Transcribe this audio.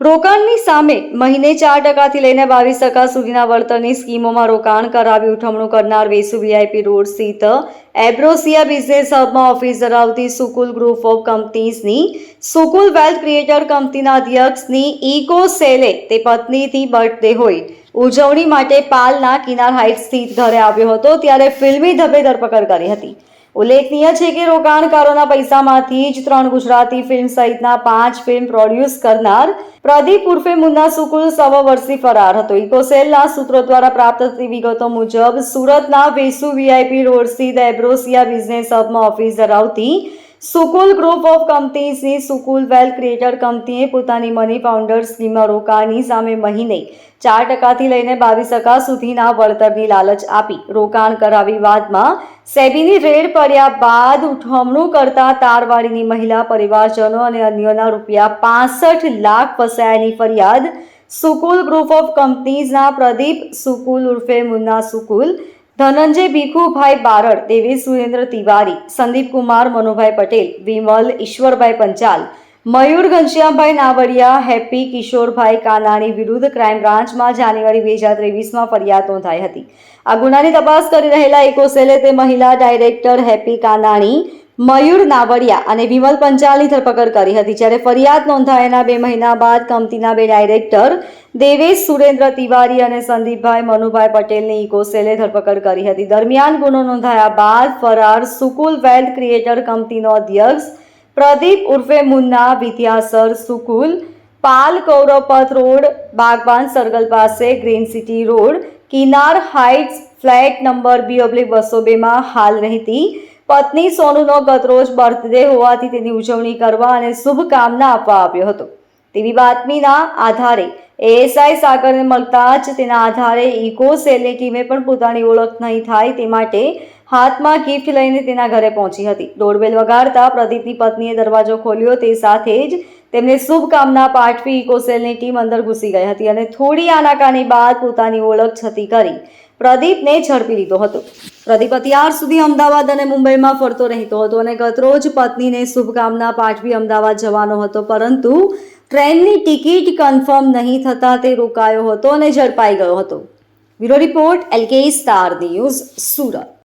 રોકાણની સામે મહિને ચાર ટકાથી લઈને બાવીસ ટકા સુધીના વળતરની સ્કીમોમાં રોકાણ કરાવી ઉઠમણું કરનાર વેસુ વીઆઈપી રોડ સ્થિત એબ્રોસિયા બિઝનેસ હબમાં ઓફિસ ધરાવતી સુકુલ ગ્રુપ ઓફ કંપનીઝની સુકુલ વેલ્થ ક્રિએટર કંપનીના અધ્યક્ષની ઇકો સેલે તે પત્નીથી બર્થડે હોય. ઉજવણી માટે પાલના કિનાર હાઇટ સ્થિત ઘરે આવ્યો હતો ત્યારે ફિલ્મી ધબે ધરપકડ કરી હતી. ઉલ્લેખનીય છે કે રોકાણકારોના પૈસામાંથી જ ત્રણ ગુજરાતી ફિલ્મ સહિતના પાંચ ફિલ્મ પ્રોડ્યુસ કરનાર પ્રદીપ ઉર્ફે મુન્ના સુકુલ સવ વર્ષથી ફરાર હતો. ઇકોસેલના સૂત્રો દ્વારા પ્રાપ્ત થતી વિગતો મુજબ સુરતના વેસુ વીઆઈપી રોડ સ્થિત એબ્રોસિયા બિઝનેસ હબમાં ઓફિસ ધરાવતી સુકુલ ગ્રુપ ઓફ કંપનીઝની સુકુલ વેલ્થ ક્રિએટર કંપનીએ પોતાની મની ફાઉન્ડર સ્કીમમાં રોકાણની સામે મહિને ચાર ટકાથી લઈને બાવીસ ટકા સુધીના વળતરની લાલચ આપી. રોકાણ કરાવી વાદમાં સેબીની રેડ પડ્યા બાદ ઉઠમણું કરતા તારવાડીની મહિલા પરિવારજનો અને અન્યોના રૂપિયા પાસઠ લાખ ફસાયાની ફરિયાદ. સુકુલ ગ્રુપ ઓફ કંપનીઝના પ્રદીપ સુકુલ ઉર્ફે મુન્ના સુકુલ ધનંજય ભીખુભાઈ બારડ દેવી સુરેન્દ્ર તિવારી, સંદીપ કુમાર, મનુભાઈ પટેલ, વિમલ, ઈશ્વરભાઈ પંચાલ, મયુર ઘનશ્યામભાઈ નાવડિયા, હેપી કિશોરભાઈ કાનાણી વિરુદ્ધ ક્રાઇમ બ્રાન્ચમાં જાન્યુઆરી બે હજાર ત્રેવીસમાં ફરિયાદ નોંધાઈ હતી. આ ગુનાની તપાસ કરી રહેલા એકોસેલે તે મહિલા ડાયરેક્ટર હેપી કાનાણી મયુર નાવડિયા અને વિમલ પંચાલની ધરપકડ કરી હતી, જ્યારે ફરિયાદ નોંધાયાના બે મહિના બાદ કંપનીના બે ડાયરેક્ટર દેવેશ સુરેન્દ્ર તિવારી અને સંદીપભાઈ મનુભાઈ પટેલની ઇકોસેલે ધરપકડ કરી હતી. દરમિયાન ગુનો નોંધાયા બાદ ફરાર સુકુલ વેલ્થ ક્રિએટર કંપનીનો અધ્યક્ષ પ્રદીપ ઉર્ફે મુન્ના, વિદ્યાસર સુકુલ, પાલ કૌરવપથ રોડ, બાગવાન સર્કલ પાસે, green city road, Kinar heights flat number B oblique બસો બેમાં હાલ રહેતી પત્ની સોનુનો ગતરોજ બર્થડે હોવાથી તેની ઉજવણી કરવા અને શુભકામના આપવા આવ્યો હતો. તેવી બાતમીના આધારે એએસઆઈ સાગરને મળતા જ તેના આધારે ઇકો સેલની ટીમે પણ પોતાની ઓળખ નહીં થાય તે માટે હાથમાં ગિફ્ટ લઈને તેના ઘરે પહોંચી હતી. ડોરબેલ વગાડતા પ્રદીપની પત્નીએ દરવાજો ખોલ્યો તે સાથે જ તેમને શુભકામના પાઠવી ઇકો સેલની ટીમ અંદર ઘૂસી ગઈ હતી અને થોડી આનાકાની બાદ પોતાની ઓળખ છતી કરી. પ્રદીપને ઝડપી લીધો હતો. પ્રદીપ અત્યાર સુધી અમદાવાદ અને મુંબઈમાં ફરતો રહેતો હતો અને ગતરોજ પત્નીને શુભકામના પાઠવી અમદાવાદ જવાનો હતો, પરંતુ ટ્રેનની ટિકિટ કન્ફર્મ નહીં થતાં તે રોકાયો હતો અને ઝડપાઈ ગયો હતો. Bureau report L K star news, Surat.